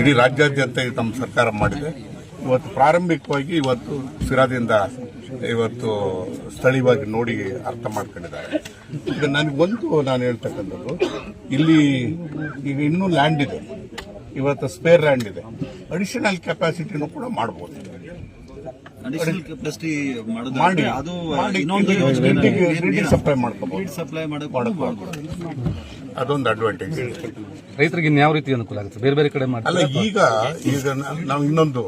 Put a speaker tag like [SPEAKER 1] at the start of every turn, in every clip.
[SPEAKER 1] ಇಡೀ ರಾಜ್ಯಾದ್ಯಂತ ತಮ್ಮ ಸರ್ಕಾರ ಮಾಡಿದೆ. ಇವತ್ತು ಪ್ರಾರಂಭಿಕವಾಗಿ ಇವತ್ತು ಸಿರಾದಿಂದ ಇವತ್ತು ಸ್ಥಳೀಯವಾಗಿ ನೋಡಿ ಅರ್ಥ ಮಾಡ್ಕೊಂಡಿದ್ದಾರೆ. ಈಗ ನನಗೊಂದು ನಾನು ಹೇಳ್ತಕ್ಕಂಥದ್ದು ಇಲ್ಲಿ ಈಗ ಇನ್ನೂ ಲ್ಯಾಂಡ್ ಇದೆ. ಇವತ್ತು ಸ್ಪೇರ್ ಲ್ಯಾಂಡ್ ಇದೆ. ಅಡಿಷನಲ್ ಕೆಪಾಸಿಟಿನೂ ಕೂಡ ಮಾಡ್ಬೋದು. ಮಾಡಿ. ಸಪ್ಲೈ ಮಾಡ್ಕೋಬಹುದು ಅದೊಂದು ಅಡ್ವಾಂಟೇಜ್
[SPEAKER 2] ರೈತರಿಗೆ ಇನ್ಯಾವ ರೀತಿ ಅನುಕೂಲ ಆಗುತ್ತೆ? ಬೇರೆ ಬೇರೆ ಕಡೆ ಮಾಡಿ
[SPEAKER 1] ಅಲ್ಲ ಈಗ ಈಗ ನಾವು ಇನ್ನೊಂದು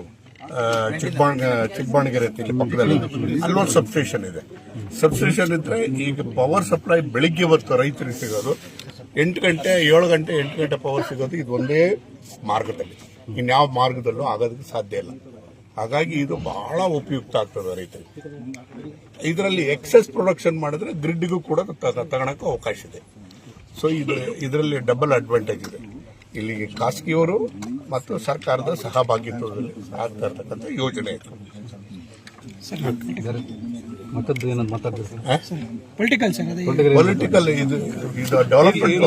[SPEAKER 1] ಚಿಕ್ಕಬಾಣ ಚಿಕ್ಕಬಾಣಗೆರೆ ಪಕ್ಕದಲ್ಲಿ ಅಲ್ಲೊಂದು ಸಬ್ಸ್ಟೇಷನ್ ಇದೆ. ಸಬ್ಸ್ಟೇಷನ್ ಇದ್ರೆ ಈಗ ಪವರ್ ಸಪ್ಲೈ ಬೆಳಿಗ್ಗೆ ಹೊತ್ತು ರೈತರಿಗೆ ಸಿಗೋದು ಎಂಟು ಗಂಟೆ ಏಳು ಗಂಟೆ ಎಂಟು ಗಂಟೆ ಪವರ್ ಸಿಗೋದು ಇದು ಒಂದೇ ಮಾರ್ಗದಲ್ಲಿ. ಇನ್ಯಾವ ಮಾರ್ಗದಲ್ಲೂ ಆಗೋದಕ್ಕೆ ಸಾಧ್ಯ ಇಲ್ಲ. ಹಾಗಾಗಿ ಇದು ಬಹಳ ಉಪಯುಕ್ತ ಆಗ್ತದೆ ರೈತರಿಗೆ. ಇದರಲ್ಲಿ ಎಕ್ಸೆಸ್ ಪ್ರೊಡಕ್ಷನ್ ಮಾಡಿದ್ರೆ ಗ್ರಿಡ್ಗೂ ಕೂಡ ತಗೊಳಕ್ಕೆ ಅವಕಾಶ ಇದೆ. ಸೊ ಇದು ಇದರಲ್ಲಿ ಡಬಲ್ ಅಡ್ವಾಂಟೇಜ್ ಇದೆ. ಇಲ್ಲಿಗೆ ಖಾಸಗಿಯವರು ಮತ್ತು ಸರ್ಕಾರದ ಸಹಭಾಗಿತ್ವದಲ್ಲಿ ಆಗ್ತಾ ಇರ್ತಕ್ಕಂಥ ಯೋಜನೆ ಇದು.
[SPEAKER 2] ಮತ್ತದ್ದು ಏನಂತ ಮಾತಾಡ್ತೀವಿ
[SPEAKER 3] ಪೊಲಿಟಿಕಲ್ ಸರ್ ಅದೇ.
[SPEAKER 1] ಪೊಲಿಟಿಕಲ್ ಇದು ಇದು ಡೆವಲಪ್ಮೆಂಟ್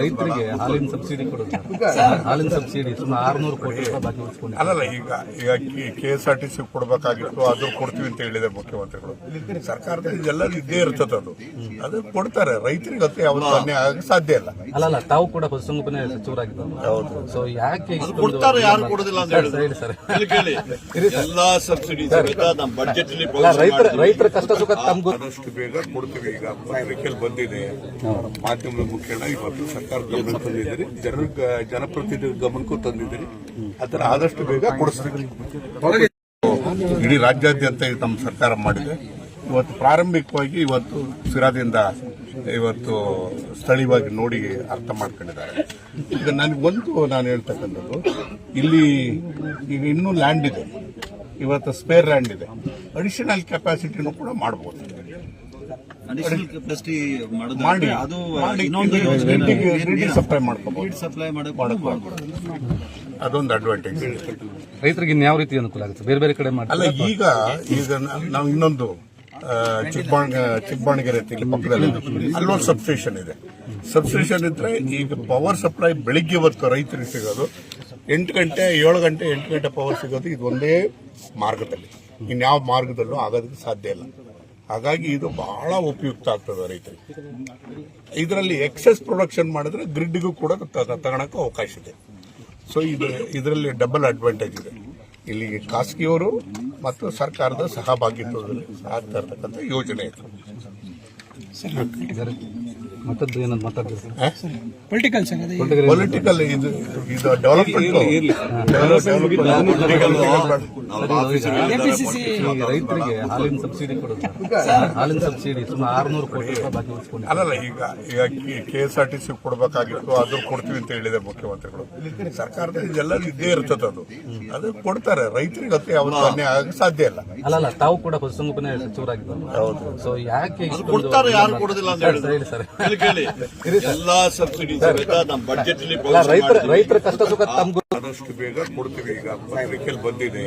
[SPEAKER 2] ರೈತರಿಗೆ ಹಾಲಿನ ಸಬ್ಸಿಡಿ ಕೊಡುತ್ತೆ. ಹಾಲಿನ ಸಬ್ಸಿಡಿ ಸುಮಾರು ಆರ್ನೂರು ಕೋಟಿ ರೂಪಾಯಿ ಬಾಕಿ ಉಳಿಸ್ಕೊಂಡು
[SPEAKER 1] ಅಲ್ಲಲ್ಲ ಈಗ ಈಗ K S R T C ಕೊಡಬೇಕಾಗಿತ್ತು ಅದು ಕೊಡ್ತೀವಿ ಅಂತ ಹೇಳಿದೆ ಮುಖ್ಯಮಂತ್ರಿಗಳು. ಸರ್ಕಾರದ ಇದೆಲ್ಲ ಇದ್ದೇ ಇರ್ತದೆ ಅದು. ಅದು ಕೊಡ್ತಾರೆ ರೈತರಿಗೆ ಅಂತ ಯಾವತ್ತೂ ಅನ್ಯಾಯ ಆಗಕ್ಕೆ ಸಾಧ್ಯ ಇಲ್ಲ.
[SPEAKER 2] ಅಲ್ಲಲ್ಲ ತಾವು ಕೂಡ ಪಶುಸಂಗೋಪನೆ ಸಚಿವರಾಗಿದ್ದಾರೆ
[SPEAKER 1] ಹೌದು.
[SPEAKER 2] ಸೊ ಯಾಕೆ
[SPEAKER 4] ಕೊಡ್ತಾರೆ ಯಾರು ಕೊಡೋದಿಲ್ಲ ಅಂತ
[SPEAKER 2] ಸರ್, ಹೇಳಿ ಸರ್.
[SPEAKER 4] ಕೇಳಿ? ಎಲ್ಲಾ ಸಬ್ಸಿಡಿ ಸಮೇತ ನಮ್ಮ ಬಜೆಟ್ ಅಲ್ಲಿ
[SPEAKER 2] ರೈತರ ರೈತರ ಕಷ್ಟ ಸುಖ ತಮ್ಗೂ
[SPEAKER 1] ಆದಷ್ಟು ಬೇಗ ಕೊಡ್ತೀವಿ. ಈಗ ಪತ್ರಿಕೆಯಲ್ಲಿ ಬಂದಿದೆ. ಮಾಧ್ಯಮದ ಮುಖೇನ ಇವತ್ತು ಸರ್ಕಾರ ಗಮನ ತಂದಿದ್ದೀರಿ. ಜನ ಜನಪ್ರತಿನಿಧಿ ಗಮನಕ್ಕೂ ತಂದಿದ್ದೀರಿ. ಅದರ ಆದಷ್ಟು ಬೇಗ ಕೊಡಿಸ್ತೀವಿ. ಇಡೀ ರಾಜ್ಯಾದ್ಯಂತ ಇದು ನಮ್ಮ ಸರ್ಕಾರ ಮಾಡಿದೆ. ಇವತ್ತು ಪ್ರಾರಂಭಿಕವಾಗಿ ಇವತ್ತು ಸಿರಾದಿಂದ ಇವತ್ತು ಸ್ಥಳೀಯವಾಗಿ ನೋಡಿ ಅರ್ಥ ಮಾಡ್ಕೊಂಡಿದ್ದಾರೆ. ಈಗ ನನಗೊಂದು ನಾನು ಹೇಳ್ತಕ್ಕಂಥದ್ದು ಇಲ್ಲಿ ಈಗ ಇನ್ನೂ ಲ್ಯಾಂಡ್ ಇದೆ. ಇವತ್ತು ಸ್ಪೇರ್ ಲ್ಯಾಂಡ್ ಇದೆ. ಅಡಿಷನಲ್ ಕೆಪಾಸಿಟಿನೂ ಕೂಡ ಮಾಡ್ಬೋದು. ಮಾಡಿ ಸಪ್ಲೈ ಅದೊಂದು ಅಡ್ವಾಂಟೇಜ್
[SPEAKER 2] ರೈತರಿಗೆ ಇನ್ಯಾವ ರೀತಿ ಅನುಕೂಲ ಆಗುತ್ತೆ? ಬೇರೆ ಬೇರೆ ಕಡೆ ಮಾಡಿ
[SPEAKER 1] ಅಲ್ಲ ಈಗ ಈಗ ನಾವು ಇನ್ನೊಂದು ಚಿಕ್ಕಬಾಣ ಚಿಕ್ಕಬಾಣಗೆರೆ ಪಕ್ಕದಲ್ಲಿ ಅಲ್ಲೊಂದು ಸಬ್ಸ್ಟೇಷನ್ ಇದೆ. ಸಬ್ಸ್ಟೇಷನ್ ಇದ್ರೆ ಈಗ ಪವರ್ ಸಪ್ಲೈ ಬೆಳಿಗ್ಗೆ ಹೊತ್ತು ರೈತರಿಗೆ ಸಿಗೋದು, ಎಂಟು ಗಂಟೆ, ಏಳು ಗಂಟೆ, ಎಂಟು ಗಂಟೆ ಪವರ್ ಸಿಗೋದು ಇದು ಒಂದೇ ಮಾರ್ಗದಲ್ಲಿ. ಇನ್ಯಾವ ಮಾರ್ಗದಲ್ಲೂ ಆಗೋದಕ್ಕೆ ಸಾಧ್ಯ ಇಲ್ಲ. ಹಾಗಾಗಿ ಇದು ಬಹಳ ಉಪಯುಕ್ತ ಆಗ್ತದೆ ರೈತರಿಗೆ. ಇದರಲ್ಲಿ ಎಕ್ಸೆಸ್ ಪ್ರೊಡಕ್ಷನ್ ಮಾಡಿದ್ರೆ ಗ್ರಿಡ್ಗೂ ಕೂಡ ತಗೊಳಕ್ಕೆ ಅವಕಾಶ ಇದೆ. ಸೊ ಇದು, ಇದರಲ್ಲಿ ಡಬಲ್ ಅಡ್ವಾಂಟೇಜ್ ಇದೆ. ಇಲ್ಲಿ ಖಾಸಗಿಯವರು ಮತ್ತು ಸರ್ಕಾರದ ಸಹಭಾಗಿತ್ವದಲ್ಲಿ ಆಗ್ತಾ ಇರ್ತಕ್ಕಂಥ ಯೋಜನೆ ಇದು.
[SPEAKER 2] ಮತ್ತದ್ದು ಏನಂತ ಮಾತಾಡ್ತೀವಿ ಸರ್?
[SPEAKER 3] ಪೊಲಿಟಿಕಲ್
[SPEAKER 1] ಪೊಲಿಟಿಕಲ್ ಇದು ಇದು ಡೆವಲಪ್ಮೆಂಟ್
[SPEAKER 2] ರೈತರಿಗೆ ಹಾಲಿನ ಸಬ್ಸಿಡಿ ಕೊಡುತ್ತೆ. ಹಾಲಿನ ಸಬ್ಸಿಡಿ ಸುಮಾರು ಆರ್ನೂರು ಕೋಟಿ ರೂಪಾಯಿ ಬಾಕಿ ಉಳಿಸ್ಕೊಂಡು
[SPEAKER 1] ಅಲ್ಲಲ್ಲ ಈಗ ಈಗ K S R T C ಕೊಡಬೇಕಾಗಿತ್ತು ಅದು ಕೊಡ್ತೀವಿ ಅಂತ ಹೇಳಿದೆ ಮುಖ್ಯಮಂತ್ರಿಗಳು. ಸರ್ಕಾರದ ಇದೆಲ್ಲ ಇದ್ದೇ ಇರ್ತದೆ ಅದು. ಅದು ಕೊಡ್ತಾರೆ. ರೈತರಿಗೆ ಅಂತ ಯಾವತ್ತೂ ಅನ್ಯಾಯ ಆಗಕ್ಕೆ ಸಾಧ್ಯ ಇಲ್ಲ.
[SPEAKER 2] ಅಲ್ಲಲ್ಲ ತಾವು ಕೂಡ ಪಶುಸಂಗೋಪನೆ ಸಚಿವರಾಗಿದ್ದಾರೆ.
[SPEAKER 1] ಹೌದು.
[SPEAKER 2] ಸೊ ಯಾಕೆ
[SPEAKER 4] ಕೊಡ್ತಾರೆ ಯಾರು ಕೊಡೋದಿಲ್ಲ ಅಂತ
[SPEAKER 2] ಹೇಳಿ ಸರ್.
[SPEAKER 4] ಕೇಳಿ. ಎಲ್ಲಾ ಸಬ್ಸಿಡಿ ಸಮೇತ ನಮ್ಮ ಬಜೆಟ್ ಅಲ್ಲಿ
[SPEAKER 2] ರೈತರ ರೈತರ ಕಷ್ಟ ಸುಖ ತಮ್ಗೆ
[SPEAKER 1] ಆದಷ್ಟು ಬೇಗ ಕೊಡ್ತೀವಿ. ಈಗ ಪತ್ರಿಕೆಯಲ್ಲಿ ಬಂದಿದೆ.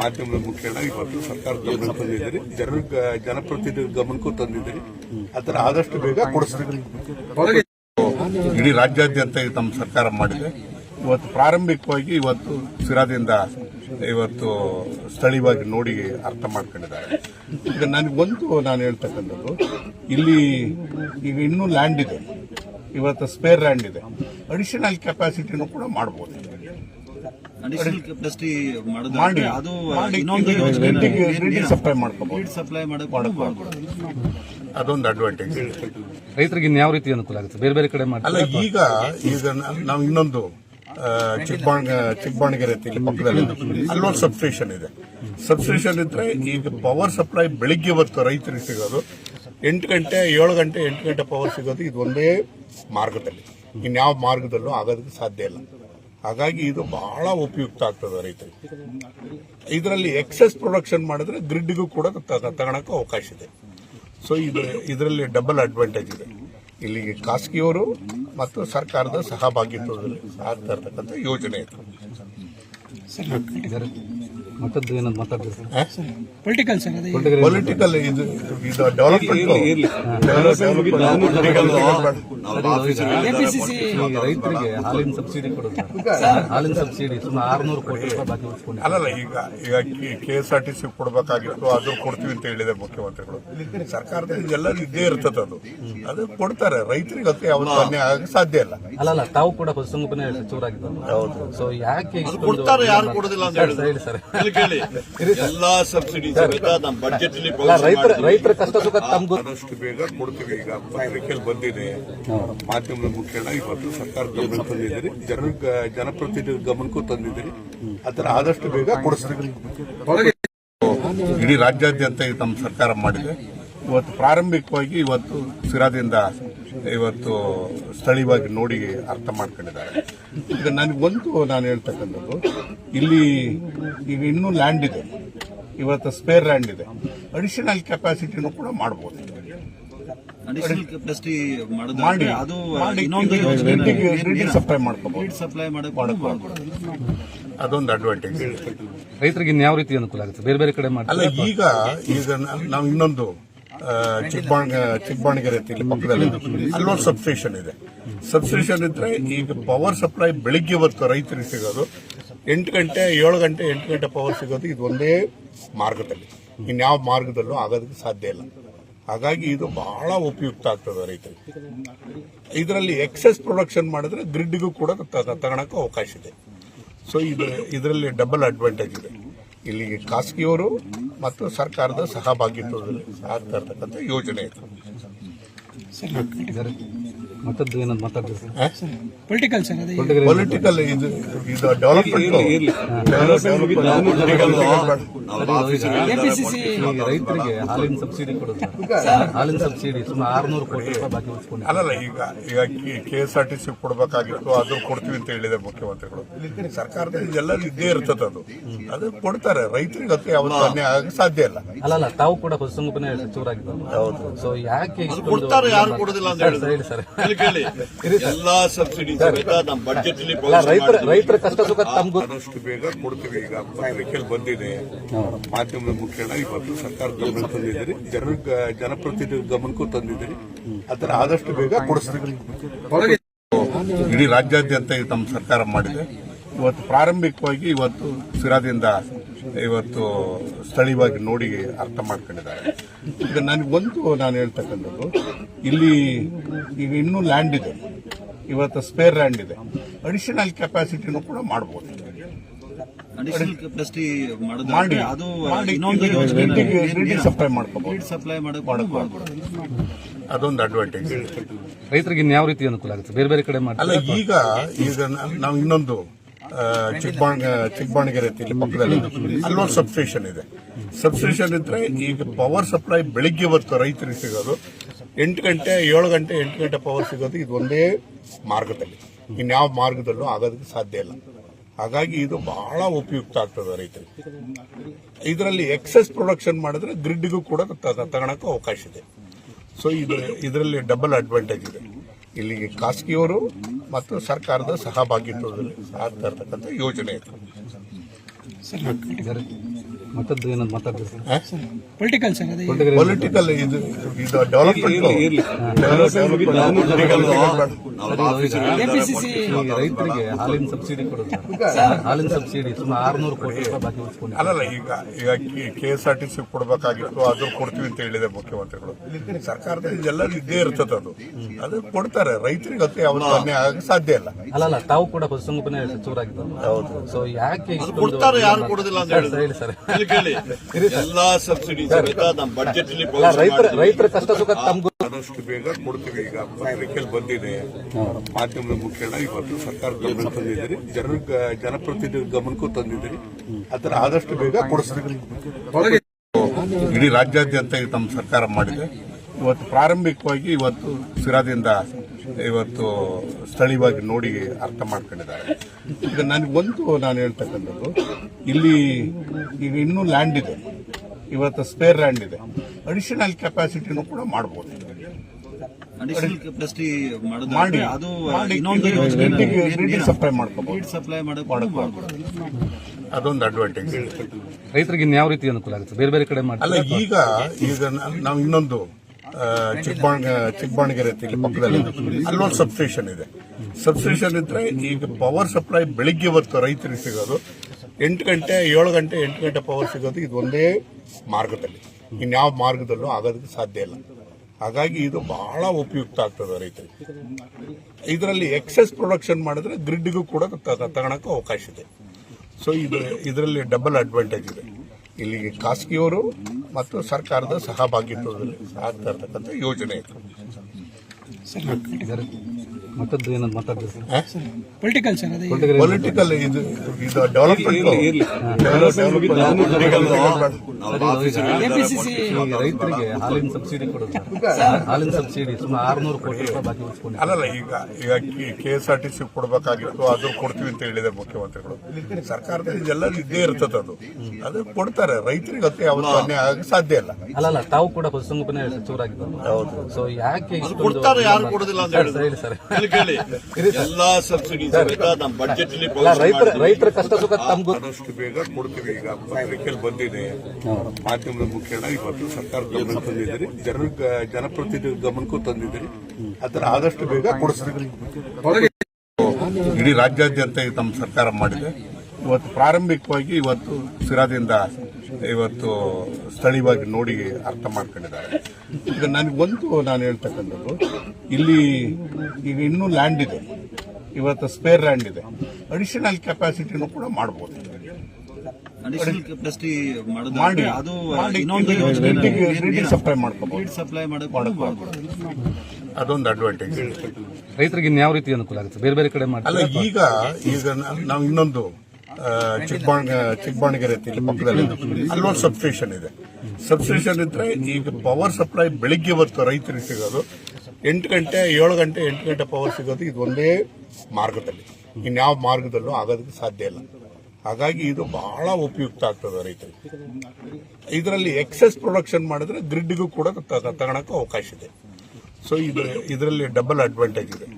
[SPEAKER 1] ಮಾಧ್ಯಮದ ಮುಖೇನ ಇವತ್ತು ಸರ್ಕಾರ ಗಮನ ತಂದಿದ್ದೀರಿ. ಜನ ಜನಪ್ರತಿನಿಧಿ ಗಮನಕ್ಕೂ ತಂದಿದ್ದೀರಿ. ಅದರ ಆದಷ್ಟು ಬೇಗ ಕೊಡಿಸ್ತೀವಿ. ಇಡೀ ರಾಜ್ಯಾದ್ಯಂತ ಈ ನಮ್ಮ ಸರ್ಕಾರ ಮಾಡಿದೆ. ಇವತ್ತು ಪ್ರಾರಂಭಿಕವಾಗಿ ಇವತ್ತು ಸಿರಾದಿಂದ ಇವತ್ತು ಸ್ಥಳೀಯವಾಗಿ ನೋಡಿ ಅರ್ಥ ಮಾಡ್ಕೊಂಡಿದ್ದಾರೆ. ಈಗ ನನಗೊಂದು ನಾನು ಹೇಳ್ತಕ್ಕಂಥದ್ದು ಇಲ್ಲಿ ಈಗ ಇನ್ನೂ ಲ್ಯಾಂಡ್ ಇದೆ. ಇವತ್ತು ಸ್ಪೇರ್ ಲ್ಯಾಂಡ್ ಇದೆ. ಅಡಿಷನಲ್ ಕೆಪಾಸಿಟಿನೂ ಕೂಡ ಮಾಡ್ಬೋದು. ಸಪ್ಲೈ ಅದೊಂದು ಅಡ್ವಾಂಟೇಜ್
[SPEAKER 2] ರೈತರಿಗೆ ಇನ್ಯಾವ ರೀತಿ ಅನುಕೂಲ ಆಗುತ್ತೆ? ಬೇರೆ ಬೇರೆ ಕಡೆ ಮಾಡಿ
[SPEAKER 1] ಅಲ್ಲ ಈಗ ಈಗ ನಾವು ಇನ್ನೊಂದು ಚಿಕ್ಕಬಾಣ ಐತಿ ಇಲ್ಲಿ ಪಕ್ಕದಲ್ಲಿ. ಅಲ್ಲೊಂದು ಸಬ್ಸ್ಟೇಷನ್ ಇದೆ. ಸಬ್ಸ್ಟೇಷನ್ ಇದ್ರೆ ಈಗ ಪವರ್ ಸಪ್ಲೈ ಬೆಳಿಗ್ಗೆ ಹೊತ್ತು ರೈತರಿಗೆ ಸಿಗೋದು, ಎಂಟು ಗಂಟೆ, ಏಳು ಗಂಟೆ, ಎಂಟು ಗಂಟೆ ಪವರ್ ಸಿಗೋದು ಇದು ಒಂದೇ ಮಾರ್ಗದಲ್ಲಿ. ಇನ್ಯಾವ ಮಾರ್ಗದಲ್ಲೂ ಆಗೋದಕ್ಕೆ ಸಾಧ್ಯ ಇಲ್ಲ. ಹಾಗಾಗಿ ಇದು ಬಹಳ ಉಪಯುಕ್ತ ಆಗ್ತದೆ ರೈತರಿಗೆ. ಇದರಲ್ಲಿ ಎಕ್ಸೆಸ್ ಪ್ರೊಡಕ್ಷನ್ ಮಾಡಿದ್ರೆ ಗ್ರಿಡ್ಗೂ ಕೂಡ ತಗೊಳಕ್ಕೆ ಅವಕಾಶ ಇದೆ. ಸೊ ಇದು ಇದರಲ್ಲಿ ಡಬಲ್ ಅಡ್ವಾಂಟೇಜ್ ಇದೆ. ಇಲ್ಲಿ ಖಾಸಗಿಯವರು ಮತ್ತು ಸರ್ಕಾರದ ಸಹಭಾಗಿತ್ವದಲ್ಲಿ ಆಗ್ತಾ ಇರ್ತಕ್ಕಂಥ ಯೋಜನೆ ಇದು.
[SPEAKER 2] ಮತ್ತದ್ದು ಏನಂತ ಮಾತಾಡ್ತೀರಿ
[SPEAKER 3] ಪೊಲಿಟಿಕಲ್
[SPEAKER 1] ಇದು ಇದು ಡೆವಲಪ್ಮೆಂಟ್
[SPEAKER 2] ರೈತರಿಗೆ ಹಾಲಿನ ಸಬ್ಸಿಡಿ ಹಾಲಿನ ಸಬ್ಸಿಡಿ ಸುಮಾರು ಆರ್ನೂರು ಕೋಟಿ ರೂಪಾಯಿ ಬಾಕಿ
[SPEAKER 1] ಅಲ್ಲಲ್ಲ ಈಗ ಈಗ K S R T C ಕೊಡಬೇಕಾಗಿತ್ತು ಅದು ಕೊಡ್ತೀವಿ ಅಂತ ಹೇಳಿದೆ ಮುಖ್ಯಮಂತ್ರಿಗಳು. ಸರ್ಕಾರದಲ್ಲಿ ಎಲ್ಲ ಇದ್ದೇ ಇರ್ತದೆ ಅದು. ಅದು ಕೊಡ್ತಾರೆ ರೈತರಿಗೆ ಅದಕ್ಕೆ ಯಾವತ್ತೂ ಅನ್ಯಾಯ ಆಗಕ್ಕೆ ಸಾಧ್ಯ ಇಲ್ಲ.
[SPEAKER 2] ಅಲ್ಲಲ್ಲ ತಾವು ಕೂಡ ಪಶುಸಂಗೋಪನೆ ಸಚಿವರಾಗಿದ್ದಾರೆ ಸೊ ಯಾಕೆ
[SPEAKER 4] ಕೊಡ್ತಾರೆ ಯಾರು ಕೊಡೋದಿಲ್ಲ ಅಂತ
[SPEAKER 2] ಹೇಳಿ. ಸರ್
[SPEAKER 4] ಕೇಳಿ ಎಲ್ಲಾ ಸಬ್ಸಿಡಿ ನಮ್ಮ
[SPEAKER 2] ಬಜೆಟ್ ರೈತರ ರೈತರ ಕಷ್ಟ ಸುಖ ತಮ್ಗೆ
[SPEAKER 1] ಬೇಗ ಕೊಡ್ತೀವಿ ಈಗ ಪತ್ರಿಕೆಯಲ್ಲಿ ಬಂದಿದೆ. ಮಾಧ್ಯಮದ ಮುಖೇಣ ಇವತ್ತು ಸರ್ಕಾರ ಗಮನ ತಂದಿದ್ದೀರಿ, ಜನ ಜನಪ್ರತಿನಿಧಿ ಗಮನಕ್ಕೂ ತಂದಿದ್ದೀರಿ. ಅದರ ಆದಷ್ಟು ಬೇಗ ಕೊಡಿಸ್ತೀವಿ ಇಡೀ ರಾಜ್ಯಾದ್ಯಂತ ಈ ನಮ್ಮ ಸರ್ಕಾರ ಮಾಡಿದೆ. ಇವತ್ತು ಪ್ರಾರಂಭಿಕವಾಗಿ ಇವತ್ತು ಸಿರಾದಿಂದ ಇವತ್ತು ಸ್ಥಳೀಯವಾಗಿ ನೋಡಿ ಅರ್ಥ ಮಾಡ್ಕೊಂಡಿದ್ದಾರೆ. ಈಗ ನನಗೊಂದು ನಾನು ಹೇಳ್ತಕ್ಕಂಥದ್ದು, ಇಲ್ಲಿ ಈಗ ಇನ್ನೂ ಲ್ಯಾಂಡ್ ಇದೆ. ಇವತ್ತು ಸ್ಪೇರ್ ಲ್ಯಾಂಡ್ ಇದೆ. ಅಡಿಷನಲ್ ಕೆಪಾಸಿಟಿನೂ ಕೂಡ ಮಾಡ್ಬೋದು.
[SPEAKER 5] ಅಡಿಷನಲ್ ಕೆಪಾಸಿಟಿ ಮಾಡೋದು ಅದು ಇನ್ನೊಂದು ಯೋಜನೆ.
[SPEAKER 1] ಗ್ರಿಡ್ ಸಪ್ಲೈ ಮಾಡ್ಕೋಬಹುದು
[SPEAKER 5] ಸಪ್ಲೈ ಮಾಡಕ್ಕೆ
[SPEAKER 1] ಅದೊಂದು ಅಡ್ವಾಂಟೇಜ್
[SPEAKER 2] ರೈತರಿಗೆ ಇನ್ಯಾವ ರೀತಿ ಅನುಕೂಲ ಆಗುತ್ತೆ? ಬೇರೆ ಬೇರೆ ಕಡೆ
[SPEAKER 1] ಅಲ್ಲ ಈಗ ಈಗ ನಾವು ಇನ್ನೊಂದು ಚಿಕ್ಕಬಾಣ ಚಿಕ್ಕಬಾಣಗೆರೆ ಇಲ್ಲಿ ಪಕ್ಕದಲ್ಲಿ ಅಲ್ಲೊಂದು ಸಬ್ಸ್ಟೇಷನ್ ಇದೆ. ಸಬ್ಸ್ಟೇಷನ್ ಇದ್ರೆ ಈಗ ಪವರ್ ಸಪ್ಲೈ ಬೆಳಿಗ್ಗೆ ಹೊತ್ತು ರೈತರಿಗೆ ಸಿಗೋದು ಎಂಟು ಗಂಟೆ ಏಳು ಗಂಟೆ ಎಂಟು ಗಂಟೆ ಪವರ್ ಸಿಗೋದು ಇದು ಒಂದೇ ಮಾರ್ಗದಲ್ಲಿ. ಇನ್ಯಾವ ಮಾರ್ಗದಲ್ಲೂ ಆಗೋದಕ್ಕೆ ಸಾಧ್ಯ ಇಲ್ಲ. ಹಾಗಾಗಿ ಇದು ಬಹಳ ಉಪಯುಕ್ತ ಆಗ್ತದೆ ರೈತರಿಗೆ. ಇದರಲ್ಲಿ ಎಕ್ಸೆಸ್ ಪ್ರೊಡಕ್ಷನ್ ಮಾಡಿದ್ರೆ ಗ್ರಿಡ್ಗೂ ಕೂಡ ತಗೊಳಕ್ಕೆ ಅವಕಾಶ ಇದೆ. ಸೊ ಇದು, ಇದರಲ್ಲಿ ಡಬಲ್ ಅಡ್ವಾಂಟೇಜ್ ಇದೆ. ಇಲ್ಲಿ ಖಾಸಗಿಯವರು ಮತ್ತು ಸರ್ಕಾರದ ಸಹಭಾಗಿತ್ವದಲ್ಲಿ ಆಗ್ತಾ ಇರ್ತಕ್ಕಂಥ ಯೋಜನೆ ಇದು.
[SPEAKER 2] ಮತ್ತದ್ದು ಏನಂತ ಮಾತಾಡ್ತೀರಿ
[SPEAKER 3] ಪೊಲಿಟಿಕಲ್ ಸರ್ ಅದೇ
[SPEAKER 1] ಪೊಲಿಟಿಕಲ್ ಇದು. ಇದು ಡೆವಲಪ್ಮೆಂಟ್
[SPEAKER 2] ರೈತರಿಗೆ ಹಾಲಿನ ಸಬ್ಸಿಡಿ ಕೊಡೋದು. ಹಾಲಿನ ಸಬ್ಸಿಡಿ ಸುಮಾರು ಆರ್ನೂರು ಕೋಟಿ ರೂಪಾಯಿ ಬಾಕಿ ಉಳಿಸ್ಕೊಂಡಿದ್ದಾರೆ.
[SPEAKER 1] ಅಲ್ಲಲ್ಲ ಈಗ ಈಗ K S R T C ಕೊಡಬೇಕಾಗಿತ್ತು ಅದು ಕೊಡ್ತೀವಿ ಅಂತ ಹೇಳಿದೆ ಮುಖ್ಯಮಂತ್ರಿಗಳು. ಸರ್ಕಾರದ ಇದೆಲ್ಲ ಇದ್ದೇ ಇರ್ತದೆ ಅದು. ಅದು ಕೊಡ್ತಾರೆ. ರೈತರಿಗೆ ಅದಕ್ಕೆ ಯಾವತ್ತೂ ಅನ್ಯಾಯ ಆಗಕ್ಕೆ ಸಾಧ್ಯ ಇಲ್ಲ.
[SPEAKER 2] ಅಲ್ಲಲ್ಲ ತಾವು ಕೂಡ ಪಶುಸಂಗೋಪನೆ ಸಚಿವರಾಗಿದ್ದಾರೆ ಸೊ ಯಾಕೆ
[SPEAKER 4] ಕೊಡ್ತಾರೆ ಯಾರು ಕೊಡೋದಿಲ್ಲ ಅಂತ ಹೇಳಿದ್ರು.
[SPEAKER 2] ಹೇಳಿ ಸರ್.
[SPEAKER 4] ಇಲ್ಲಿ ಕೇಳಿ. ಎಲ್ಲಾ ಸಬ್ಸಿಡಿ ಸಮೇತ ನಮ್ಮ ಬಜೆಟ್ ಅಲ್ಲಿ
[SPEAKER 2] ರೈತರ ರೈತರ ಕಷ್ಟ ಸುಖ ತಮ್ಗೆ
[SPEAKER 1] ಆದಷ್ಟು ಬೇಗ ಕೊಡ್ತೀವಿ. ಈಗ ಪತ್ರಿಕೆಯಲ್ಲಿ ಬಂದಿದೆ. ಮಾಧ್ಯಮದ ಮುಖೇಣ ಇವತ್ತು ಸರ್ಕಾರ ಗಮನ ತಂದಿದ್ದೀರಿ. ಜನ ಜನಪ್ರತಿನಿಧಿ ಗಮನಕ್ಕೂ ತಂದಿದ್ದೀರಿ. ಅದರ ಆದಷ್ಟು ಬೇಗ ಕೊಡಿಸ್ತೀವಿ. ಇಡೀ ರಾಜ್ಯಾದ್ಯಂತ ತಮ್ಮ ನಮ್ಮ ಸರ್ಕಾರ ಮಾಡಿದೆ. ಇವತ್ತು ಪ್ರಾರಂಭಿಕವಾಗಿ ಇವತ್ತು ಸಿರಾದಿಂದ ಇವತ್ತು ಸ್ಥಳೀಯವಾಗಿ ನೋಡಿ ಅರ್ಥ ಮಾಡ್ಕೊಂಡಿದ್ದಾರೆ. ಈಗ ನನಗೆ ಒಂದು ನಾನು ಹೇಳ್ತಕ್ಕಂಥದ್ದು ಇಲ್ಲಿ ಈಗ ಇನ್ನೂ ಲ್ಯಾಂಡ್ ಇದೆ. ಇವತ್ತು ಸ್ಪೇರ್ ಲ್ಯಾಂಡ್ ಇದೆ. ಅಡಿಷನಲ್ ಕೆಪಾಸಿಟಿನೂ ಕೂಡ ಮಾಡ್ಬೋದು. ಮಾಡಿ. ಗ್ರಿಡ್ ಸಪ್ಲೈ ಮಾಡ್ಕೋಬಹುದು
[SPEAKER 5] ಸಪ್ಲೈ
[SPEAKER 1] ಅದೊಂದು ಅಡ್ವಾಂಟೇಜ್
[SPEAKER 2] ರೈತರಿಗೆ ಇನ್ಯಾವ ರೀತಿ ಅನುಕೂಲ ಆಗುತ್ತೆ? ಬೇರೆ ಬೇರೆ ಕಡೆ
[SPEAKER 1] ಅಲ್ಲ
[SPEAKER 2] ಮಾಡ್ತಾರೆ
[SPEAKER 1] ಈಗ ಈಗ ನಾವು ಇನ್ನೊಂದು ಚಿಕ್ಕಬಾಣ ಚಿಕ್ಕಬಾಣಗೆರೆ ಇಲ್ಲಿ ಪಕ್ಕದಲ್ಲಿ ಅಲ್ಲೊಂದು ಸಬ್ಸ್ಟೇಷನ್ ಇದೆ. ಸಬ್ಸ್ಟೇಷನ್ ಇದ್ರೆ ಈಗ ಪವರ್ ಸಪ್ಲೈ ಬೆಳಿಗ್ಗೆ ಹೊತ್ತು ರೈತರಿಗೆ ಸಿಗೋದು, ಎಂಟು ಗಂಟೆ, ಏಳು ಗಂಟೆ, ಎಂಟು ಗಂಟೆ ಪವರ್ ಸಿಗೋದು, ಇದು ಒಂದೇ ಮಾರ್ಗದಲ್ಲಿ. ಇನ್ಯಾವ ಮಾರ್ಗದಲ್ಲೂ ಆಗೋದಕ್ಕೆ ಸಾಧ್ಯ ಇಲ್ಲ. ಹಾಗಾಗಿ ಇದು ಬಹಳ ಉಪಯುಕ್ತ ಆಗ್ತದೆ ರೈತರಿಗೆ. ಇದರಲ್ಲಿ ಎಕ್ಸಸ್ ಪ್ರೊಡಕ್ಷನ್ ಮಾಡಿದ್ರೆ ಗ್ರಿಡ್ಗೂ ಕೂಡ ತಗೋಣಕ್ಕೆ ಅವಕಾಶ ಇದೆ. ಸೊ ಇದು, ಇದರಲ್ಲಿ ಡಬಲ್ ಅಡ್ವಾಂಟೇಜ್ ಇದೆ. ಇಲ್ಲಿಗೆ ಖಾಸಗಿಯವರು ಮತ್ತು ಸರ್ಕಾರದ ಸಹಭಾಗಿತ್ವದಲ್ಲಿ ಆಗ್ತಾ ಇರ್ತಕ್ಕಂಥ ಯೋಜನೆ ಇದು.
[SPEAKER 2] ಏನಂತ ಮಾತಾಡ್ತೀರಿ
[SPEAKER 3] ಪೊಲಿಟಿಕಲ್
[SPEAKER 1] ಇದು. ಡೆವಲಪ್ಮೆಂಟ್
[SPEAKER 2] ರೈತರಿಗೆ ಹಾಲಿನ ಸಬ್ಸಿಡಿ ಕೊಡೋದು ಹಾಲಿನ ಸಬ್ಸಿಡಿ ಸುಮಾರು ಆರ್ನೂರು ಕೋಟಿ ರೂಪಾಯಿ ಬಾಕಿ ಉಳಿಸ್ಕೊಂಡಿದ್ದಾರೆ.
[SPEAKER 1] ಅಲ್ಲಲ್ಲ ಈಗ ಈಗ K S R T C ಕೊಡಬೇಕಾಗಿತ್ತು ಅದು ಕೊಡ್ತೀವಿ ಅಂತ ಹೇಳಿದೆ ಮುಖ್ಯಮಂತ್ರಿಗಳು. ಸರ್ಕಾರದ ಇದೆಲ್ಲ ಇದ್ದೇ ಇರ್ತದೆ ಅದು. ಅದು ಕೊಡ್ತಾರೆ ರೈತರಿಗೆ ಅಂತ ಯಾವ ಅನ್ಯಾಯ ಆಗಕ್ಕೆ ಸಾಧ್ಯ ಇಲ್ಲ.
[SPEAKER 2] ಅಲ್ಲಲ್ಲ ತಾವು ಕೂಡ ಪಶುಸಂಗೋಪನೆ ಸಚಿವರಾಗಿದ್ದಾರೆ ಸೊ ಯಾಕೆ
[SPEAKER 4] ಕೊಡ್ತಾರೆ ಯಾರು ಕೊಡೋದಿಲ್ಲ ಅಂತ
[SPEAKER 2] ಹೇಳಿ ಸರ್.
[SPEAKER 4] ಕೇಳಿ ಎಲ್ಲಾ ಸಬ್ಸಿಡಿ ಸಮೇತ ನಮ್ಮ
[SPEAKER 2] ಬಜೆಟ್ ರೈತರ ರೈತರ ಕಷ್ಟ ಸುಖ ತಮ್ಗೂ
[SPEAKER 1] ಆದಷ್ಟು ಬೇಗ ಕೊಡ್ತೀವಿ. ಈಗ ಪತ್ರಿಕೆಯಲ್ಲಿ ಬಂದಿದೆ. ಮಾಧ್ಯಮದ ಮುಖೇಣ ಇವತ್ತು ಸರ್ಕಾರ ಗಮನ ತಂದಿದ್ದೀರಿ. ಜನ ಜನಪ್ರತಿನಿಧಿ ಗಮನಕ್ಕೂ ತಂದಿದ್ದೀರಿ. ಅದರ ಆದಷ್ಟು ಬೇಗ ಕೊಡಿಸ್ತೀವಿ. ಇಡೀ ರಾಜ್ಯಾದ್ಯಂತ ತಮ್ಮ ನಮ್ಮ ಸರ್ಕಾರ ಮಾಡಿದೆ. ಇವತ್ತು ಪ್ರಾರಂಭಿಕವಾಗಿ ಇವತ್ತು ಸಿರಾದಿಂದ ಇವತ್ತು ಸ್ಥಳೀಯವಾಗಿ ನೋಡಿ ಅರ್ಥ ಮಾಡ್ಕೊಂಡಿದ್ದಾರೆ. ಈಗ ನನಗೆ ಒಂದು ನಾನು ಹೇಳ್ತಕ್ಕಂಥದ್ದು ಇಲ್ಲಿ ಈಗ ಇನ್ನೂ ಲ್ಯಾಂಡ್ ಇದೆ. ಇವತ್ತು ಸ್ಪೇರ್ ಲ್ಯಾಂಡ್ ಇದೆ. ಅಡಿಷನಲ್ ಕೆಪಾಸಿಟಿನೂ ಕೂಡ ಮಾಡ್ಬೋದು.
[SPEAKER 5] ಅಡಿಷನಲ್ ಕೆಪಾಸಿಟಿ ಮಾಡೋದು ಅದು ಇನ್ನೊಂದು ಯೋಜನೆ.
[SPEAKER 1] ಸಪ್ಲೈ ಮಾಡ್ಕೋಬಹುದು
[SPEAKER 5] ಸಪ್ಲೈ ಮಾಡಕ್ಕೆ
[SPEAKER 1] ಅದೊಂದು ಅಡ್ವಾಂಟೇಜ್
[SPEAKER 2] ರೈತರಿಗೆ ಇನ್ನು ಯಾವ ರೀತಿ ಅನುಕೂಲ ಆಗುತ್ತೆ? ಬೇರೆ ಬೇರೆ ಕಡೆ
[SPEAKER 1] ಅಲ್ಲ
[SPEAKER 2] ಮಾಡ್ತಾರೆ
[SPEAKER 1] ಈಗ ಈಗ ನಾವು ಇನ್ನೊಂದು ಚಿಕ್ಕಬಾಣ ಚಿಕ್ಕಬಾಣಗೆರೆ ಪಕ್ಕದಲ್ಲಿ. ಅಲ್ಲೊಂದು ಸಬ್ಸ್ಟೇಷನ್ ಇದೆ. ಸಬ್ಸ್ಟೇಷನ್ ಇದ್ರೆ ಈಗ ಪವರ್ ಸಪ್ಲೈ ಬೆಳಿಗ್ಗೆ ಹೊತ್ತು ರೈತರಿಗೆ ಸಿಗೋದು, ಎಂಟು ಗಂಟೆ, ಏಳು ಗಂಟೆ, ಎಂಟು ಗಂಟೆ ಪವರ್ ಸಿಗೋದು ಇದು ಒಂದೇ ಮಾರ್ಗದಲ್ಲಿ. ಇನ್ಯಾವ ಮಾರ್ಗದಲ್ಲೂ ಆಗೋದಕ್ಕೆ ಸಾಧ್ಯ ಇಲ್ಲ. ಹಾಗಾಗಿ ಇದು ಬಹಳ ಉಪಯುಕ್ತ ಆಗ್ತದೆ ರೈತರಿಗೆ. ಇದರಲ್ಲಿ ಎಕ್ಸೆಸ್ ಪ್ರೊಡಕ್ಷನ್ ಮಾಡಿದ್ರೆ ಗ್ರಿಡ್ಗೂ ಕೂಡ ತಗೊಳಕ್ಕೆ ಅವಕಾಶ ಇದೆ. ಸೊ ಇದು, ಇದರಲ್ಲಿ ಡಬಲ್ ಅಡ್ವಾಂಟೇಜ್ ಇದೆ. ಇಲ್ಲಿ ಖಾಸಗಿಯವರು ಮತ್ತು ಸರ್ಕಾರದ ಸಹಭಾಗಿತ್ವದಲ್ಲಿ ಆಗ್ತಾ ಇರ್ತಕ್ಕಂಥ ಯೋಜನೆ ಇದು.
[SPEAKER 2] ಮತ್ತದ್ದು ಏನಂತ ಸರ್?
[SPEAKER 3] ಪೊಲಿಟಿಕಲ್ ಸರ್ ಅದೇ
[SPEAKER 1] ಪೊಲಿಟಿಕಲ್ ಇದು ಇದು ಡೆವಲಪ್ಮೆಂಟ್
[SPEAKER 2] ರೈತರಿಗೆ ಹಾಲಿನ ಸಬ್ಸಿಡಿ ಕೊಡೋದು ಸರ್. ಹಾಲಿನ ಸಬ್ಸಿಡಿ ಸುಮಾರು ಆರ್ನೂರು ಕೋಟಿ ರೂಪಾಯಿ ಬಾಕಿ ಉಳಿಸ್ಕೊಂಡು
[SPEAKER 1] ಅಲ್ಲಲ್ಲ ಈಗ ಈಗ K S R T C ಕೊಡಬೇಕಾಗಿತ್ತು ಅದು ಕೊಡ್ತೀವಿ ಅಂತ ಹೇಳಿದೆ ಮುಖ್ಯಮಂತ್ರಿಗಳು. ಸರ್ಕಾರದಲ್ಲಿ ಇದೆಲ್ಲ ಇದ್ದೇ ಇರ್ತದೆ ಅದು. ಅದು ಕೊಡ್ತಾರೆ ರೈತರಿಗೆ ಮತ್ತೆ ಯಾವತ್ತೂ ಅನ್ಯಾಯ ಆಗಕ್ಕೆ ಸಾಧ್ಯ ಇಲ್ಲ.
[SPEAKER 2] ಅಲ್ಲಲ್ಲ ತಾವು ಕೂಡ ಪಶುಸಂಗೋಪನೆ ಸಚಿವರಾಗಿದ್ದಾರೆ
[SPEAKER 1] ಹೌದು.
[SPEAKER 2] ಸೊ ಯಾಕೆ
[SPEAKER 4] ಕೊಡ್ತಾರೆ ಯಾರು ಕೊಡೋದಿಲ್ಲ ಅಂತ ಹೇಳಿದ್ರು.
[SPEAKER 2] ಹೇಳಿ ಸರ್.
[SPEAKER 4] ಕೇಳಿ ಎಲ್ಲಾ ಸಬ್ಸಿಡಿ ನಮ್ಮ ಬಜೆಟ್
[SPEAKER 2] ರೈತರ ಕಷ್ಟ ಸುಖ ತಮ್ಗೂ
[SPEAKER 1] ಆದಷ್ಟು ಬೇಗ ಕೊಡ್ತೀವಿ. ಈಗ ಪತ್ರಿಕೆಯಲ್ಲಿ ಬಂದಿದೆ. ಮಾಧ್ಯಮದ ಮುಖೇನ ಇವತ್ತು ಸರ್ಕಾರ ಗಮನ ತಂದಿದ್ದೀರಿ. ಜನ ಜನಪ್ರತಿನಿಧಿ ಗಮನಕ್ಕೂ ತಂದಿದ್ದೀರಿ. ಅದರ ಆದಷ್ಟು ಬೇಗ ಕೊಡಿಸ್ತೀವಿ ಇಡೀ ರಾಜ್ಯಾದ್ಯಂತ ನಮ್ಮ ಸರ್ಕಾರ ಮಾಡಿದೆ. ಇವತ್ತು ಪ್ರಾರಂಭಿಕವಾಗಿ ಇವತ್ತು ಸಿರಾದಿಂದ ಇವತ್ತು ಸ್ಥಳೀಯವಾಗಿ ನೋಡಿ ಅರ್ಥ ಮಾಡ್ಕೊಂಡಿದ್ದಾರೆ. ಈಗ ನನಗೆ ಒಂದು ನಾನು ಹೇಳ್ತಕ್ಕಂಥದ್ದು ಇಲ್ಲಿ ಈಗ ಇನ್ನೂ ಲ್ಯಾಂಡ್ ಇದೆ. ಇವತ್ತು ಸ್ಪೇರ್ ಲ್ಯಾಂಡ್ ಇದೆ. ಅಡಿಷನಲ್ ಕೆಪಾಸಿಟಿನೂ ಕೂಡ ಮಾಡ್ಬೋದು. ಮಾಡಿ.
[SPEAKER 5] ಅದು
[SPEAKER 1] ಸಪ್ಲೈ ಮಾಡ್ಕೋಬಹುದು
[SPEAKER 5] ಸಪ್ಲೈ
[SPEAKER 1] ಅದೊಂದು ಅಡ್ವಾಂಟೇಜ್
[SPEAKER 2] ರೈತರಿಗೆ ಇನ್ನು ಯಾವ ರೀತಿ ಅನುಕೂಲ ಆಗುತ್ತೆ? ಬೇರೆ ಬೇರೆ ಕಡೆ
[SPEAKER 1] ಅಲ್ಲ
[SPEAKER 2] ಮಾಡ್ತಾರೆ
[SPEAKER 1] ಈಗ ಈಗ ನಾವು ಇನ್ನೊಂದು ಚಿಕ್ಕಬಾಣ ಚಿಕ್ಕಬಾಣಗೆರೆ ಇಲ್ಲಿ ಪಕ್ಕದಲ್ಲಿ. ಅಲ್ಲೊಂದು ಸಬ್ಸ್ಟೇಷನ್ ಇದೆ. ಸಬ್ಸ್ಟೇಷನ್ ಇದ್ರೆ ಈಗ ಪವರ್ ಸಪ್ಲೈ ಬೆಳಿಗ್ಗೆ ಹೊತ್ತು ರೈತರಿಗೆ ಸಿಗೋದು. ಎಂಟು ಗಂಟೆ, ಏಳು ಗಂಟೆ, ಎಂಟು ಗಂಟೆ ಪವರ್ ಸಿಗೋದು. ಇದು ಒಂದೇ ಮಾರ್ಗದಲ್ಲಿ. ಇನ್ಯಾವ ಮಾರ್ಗದಲ್ಲೂ ಆಗೋದಕ್ಕೆ ಸಾಧ್ಯ ಇಲ್ಲ. ಹಾಗಾಗಿ ಇದು ಬಹಳ ಉಪಯುಕ್ತ ಆಗ್ತದೆ ರೈತರಿಗೆ. ಇದರಲ್ಲಿ ಎಕ್ಸೆಸ್ ಪ್ರೊಡಕ್ಷನ್ ಮಾಡಿದ್ರೆ ಗ್ರಿಡ್ಗೂ ಕೂಡ ತಗೊಳಕ್ಕೆ ಅವಕಾಶ ಇದೆ. ಸೊ ಇದು ಇದರಲ್ಲಿ ಡಬಲ್ ಅಡ್ವಾಂಟೇಜ್ ಇದೆ.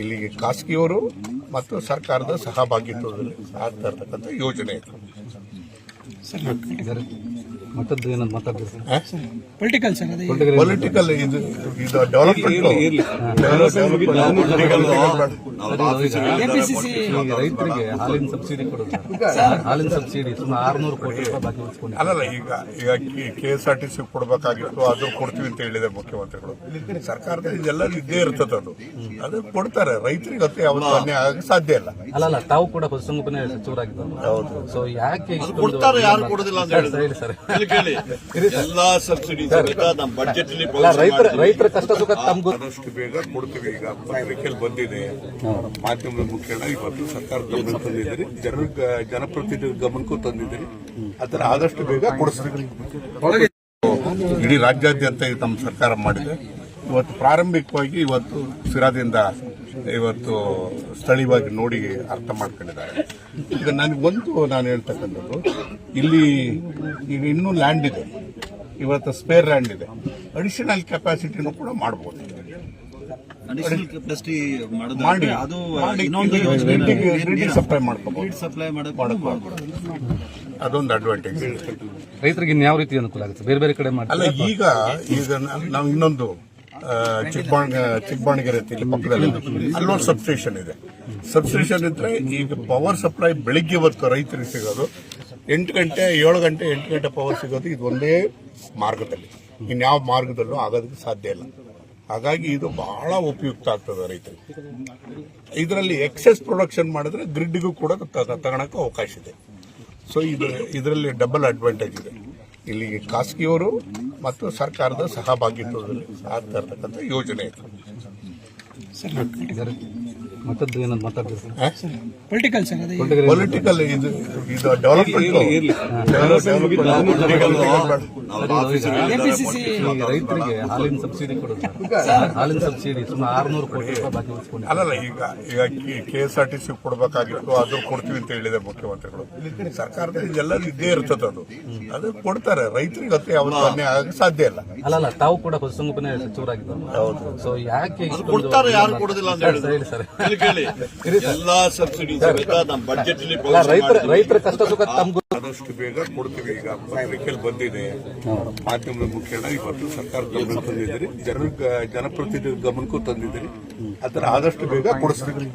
[SPEAKER 1] ಇಲ್ಲಿಗೆ ಖಾಸಗಿಯವರು ಮತ್ತು ಸರ್ಕಾರದ ಸಹಭಾಗಿತ್ವದಲ್ಲಿ ಆಗ್ತಾ ಇರತಕ್ಕಂಥ ಯೋಜನೆ ಇದು.
[SPEAKER 2] ಮತ್ತದ್ದು ಏನಂತ ಸರ್?
[SPEAKER 3] ಪೊಲಿಟಿಕಲ್ ಸರ್ ಅದೇ.
[SPEAKER 1] ಪೊಲಿಟಿಕಲ್ ಇದು ಇದು ಡೆವಲಪ್ಮೆಂಟ್
[SPEAKER 2] ರೈತರಿಗೆ ಹಾಲಿನ ಸಬ್ಸಿಡಿ ಕೊಡೋದು. ಹಾಲಿನ ಸಬ್ಸಿಡಿ ಸುಮಾರು ಆರ್ನೂರು ಕೋಟಿ ರೂಪಾಯಿ ಬಾಕಿ ಉಳಿಸ್ಕೊಂಡಿದ್ದಾರೆ.
[SPEAKER 1] ಅಲ್ಲಲ್ಲ ಈಗ ಈಗ K S R T C ಕೊಡಬೇಕಾಗಿತ್ತು ಅದು ಕೊಡ್ತೀವಿ ಅಂತ ಹೇಳಿದೆ ಮುಖ್ಯಮಂತ್ರಿಗಳು. ಸರ್ಕಾರದ ಇದೆಲ್ಲ ಇದ್ದೇ ಇರ್ತದೆ ಅದು. ಅದು ಕೊಡ್ತಾರೆ. ರೈತರಿಗೆ ಅಷ್ಟೇ ಯಾವತ್ತೂ ಅನ್ಯಾಯ ಆಗಕ್ಕೆ ಸಾಧ್ಯ ಇಲ್ಲ.
[SPEAKER 2] ಅಲ್ಲಲ್ಲ ತಾವು ಕೂಡ ಪಶುಸಂಗೋಪನೆ ಸಚಿವರಾಗಿದ್ದಾರೆ.
[SPEAKER 1] ಹೌದು.
[SPEAKER 2] ಸೊ ಯಾಕೆ
[SPEAKER 4] ಕೊಡ್ತಾರೆ ಯಾರು ಕೊಡೋದಿಲ್ಲ ಅಂತ ಹೇಳಿದ್ರು.
[SPEAKER 2] ಹೇಳಿ ಸರ್.
[SPEAKER 4] ಕೇಳಿ ಎಲ್ಲಾ ಸಬ್ಸಿಡಿ ನಮ್ಮ ಬಜೆಟ್
[SPEAKER 2] ರೈತರ ರೈತರ ಕಷ್ಟ ಸುಖ ತಮ್ಗೆ
[SPEAKER 1] ಆದಷ್ಟು ಬೇಗ ಕೊಡ್ತೀವಿ. ಈಗ ಪತ್ರಿಕೆಯಲ್ಲಿ ಬಂದಿದೆ. ಮಾಧ್ಯಮದ ಮುಖೇನ ಇವತ್ತು ಸರ್ಕಾರ ಗಮನ ತಂದಿದ್ದೀರಿ. ಜನ ಜನಪ್ರತಿನಿಧಿ ಗಮನಕ್ಕೂ ತಂದಿದ್ದೀರಿ. ಅದರ ಆದಷ್ಟು ಬೇಗ ಕೊಡಿಸ್ತೀವಿ. ಇಡೀ ರಾಜ್ಯಾದ್ಯಂತ ಇದು ನಮ್ಮ ಸರ್ಕಾರ ಮಾಡಿದೆ. ಇವತ್ತು ಪ್ರಾರಂಭಿಕವಾಗಿ ಇವತ್ತು ಸಿರಾದಿಂದ ಇವತ್ತು ಸ್ಥಳೀಯವಾಗಿ ನೋಡಿ ಅರ್ಥ ಮಾಡ್ಕೊಂಡಿದ್ದಾರೆ. ಈಗ ನನಗೆ ಒಂದು ನಾನು ಹೇಳ್ತಕ್ಕಂಥದ್ದು ಇಲ್ಲಿ ಈಗ ಇನ್ನೂ ಲ್ಯಾಂಡ್ ಇದೆ. ಇವತ್ತು ಸ್ಪೇರ್ ಲ್ಯಾಂಡ್ ಇದೆ. ಅಡಿಷನಲ್ ಕೆಪಾಸಿಟಿನೂ ಕೂಡ ಮಾಡ್ಬೋದು. ಮಾಡಿ. ಸಪ್ಲೈ ಮಾಡ್ಕೋಬಹುದು
[SPEAKER 5] ಸಪ್ಲೈ
[SPEAKER 1] ಅದೊಂದು ಅಡ್ವಾಂಟೇಜ್
[SPEAKER 2] ರೈತರಿಗೆ ಇನ್ನು ಯಾವ ರೀತಿ ಅನುಕೂಲ ಆಗುತ್ತೆ? ಬೇರೆ ಬೇರೆ ಕಡೆ
[SPEAKER 1] ಅಲ್ಲ
[SPEAKER 2] ಮಾಡ್ತಾರೆ
[SPEAKER 1] ಈಗ ಈಗ ನಾವು ಇನ್ನೊಂದು ಚಿಕ್ಕಬಾಣ ಚಿಕ್ಕಬಾಣಗೆರೆ ಇಲ್ಲಿ ಪಕ್ಕದಲ್ಲಿ ಅಲ್ಲೊಂದು ಸಬ್ಸ್ಟೇಷನ್ ಇದೆ. ಸಬ್ಸ್ಟೇಷನ್ ಇದ್ರೆ ಈಗ ಪವರ್ ಸಪ್ಲೈ ಬೆಳಿಗ್ಗೆ ಹೊತ್ತು ರೈತರಿಗೆ ಸಿಗೋದು, ಎಂಟು ಗಂಟೆ, ಏಳು ಗಂಟೆ, ಎಂಟು ಗಂಟೆ ಪವರ್ ಸಿಗೋದು, ಇದು ಒಂದೇ ಮಾರ್ಗದಲ್ಲಿ. ಇನ್ಯಾವ ಮಾರ್ಗದಲ್ಲೂ ಆಗೋದಕ್ಕೆ ಸಾಧ್ಯ ಇಲ್ಲ. ಹಾಗಾಗಿ ಇದು ಬಹಳ ಉಪಯುಕ್ತ ಆಗ್ತದೆ ರೈತರಿಗೆ. ಇದರಲ್ಲಿ ಎಕ್ಸೆಸ್ ಪ್ರೊಡಕ್ಷನ್ ಮಾಡಿದ್ರೆ ಗ್ರಿಡ್ಗೂ ಕೂಡ ತಗೊಳಕ್ಕೆ ಅವಕಾಶ ಇದೆ. ಸೊ ಇದು, ಇದರಲ್ಲಿ ಡಬಲ್ ಅಡ್ವಾಂಟೇಜ್ ಇದೆ. ಇಲ್ಲಿ ಖಾಸಗಿಯವರು ಮತ್ತು ಸರ್ಕಾರದ ಸಹಭಾಗಿತ್ವದಲ್ಲಿ ಆಗ್ತಾ ಇರತಕ್ಕಂಥ ಯೋಜನೆ ಇದು.
[SPEAKER 2] ಮತ್ತದ್ದು ಏನಂತ ಮಾತಾಡಿದ್ರೆ ಸರ್?
[SPEAKER 3] ಪೊಲಿಟಿಕಲ್ ಸರ್ ಅದೇ.
[SPEAKER 1] ಪೊಲಿಟಿಕಲ್ ಇದು. ಇದು ಡೆವಲಪ್ಮೆಂಟ್
[SPEAKER 2] ರೈತರಿಗೆ ಹಾಲಿನ ಸಬ್ಸಿಡಿ ಕೊಡೋದು ಸರ್. ಹಾಲಿನ ಸಬ್ಸಿಡಿ ಸುಮಾರು ಆರ್ನೂರು ಕೋಟಿ ರೂಪಾಯಿ ಬಾಕಿ
[SPEAKER 1] ಅಲ್ಲಲ್ಲ ಈಗ ಈಗ K S R T C ಕೊಡಬೇಕಾಗಿತ್ತು ಅದು ಕೊಡ್ತೀವಿ ಅಂತ ಹೇಳಿದೆ ಮುಖ್ಯಮಂತ್ರಿಗಳು. ಸರ್ಕಾರದಲ್ಲಿ ಎಲ್ಲರೂ ಇದ್ದೇ ಇರ್ತದೆ ಅದು. ಅದು ಕೊಡ್ತಾರೆ. ರೈತರಿಗೆ ಅತ್ತೆ ಅವರು ಅನ್ಯಾಯ ಆಗಕ್ಕೆ ಸಾಧ್ಯ ಇಲ್ಲ.
[SPEAKER 2] ಅಲ್ಲಲ್ಲ ತಾವು ಕೂಡ ಪಶುಸಂಗೋಪನೆ ಸಚಿವರಾಗಿದ್ದಾರೆ.
[SPEAKER 1] ಹೌದು.
[SPEAKER 2] ಸೊ ಯಾಕೆ ಇಷ್ಟೊಂದು
[SPEAKER 4] ಕೊಡ್ತಾರೆ ಯಾರು ಕೊಡೋದಿಲ್ಲ ಅಂತ
[SPEAKER 2] ಹೇಳಿ ಸರ್
[SPEAKER 4] ಇಲ್ಲಿ ಕೇಳಿ ಎಲ್ಲಾ ಸಬ್ಸಿಡಿ ಸಮೇತ ನಮ್ಮ ಬಜೆಟ್
[SPEAKER 2] ಅಲ್ಲಿ ರೈತರ ರೈತರ ಕಷ್ಟ ಸುಖ ತಮ್ಗೂ
[SPEAKER 1] ಆದಷ್ಟು ಬೇಗ ಕೊಡ್ತೀವಿ. ಈಗ ಪತ್ರಿಕೆಯಲ್ಲಿ ಬಂದಿದೆ. ಮಾಧ್ಯಮದ ಮುಖೇನ ಇವತ್ತು ಸರ್ಕಾರ ಗಮನ ತಂದಿದ್ದೀರಿ. ಜನ ಜನಪ್ರತಿನಿಧಿ ಗಮನಕ್ಕೂ ತಂದಿದ್ದೀರಿ. ಅದರ ಆದಷ್ಟು ಬೇಗ ಕೊಡಿಸ್ತೀವಿ.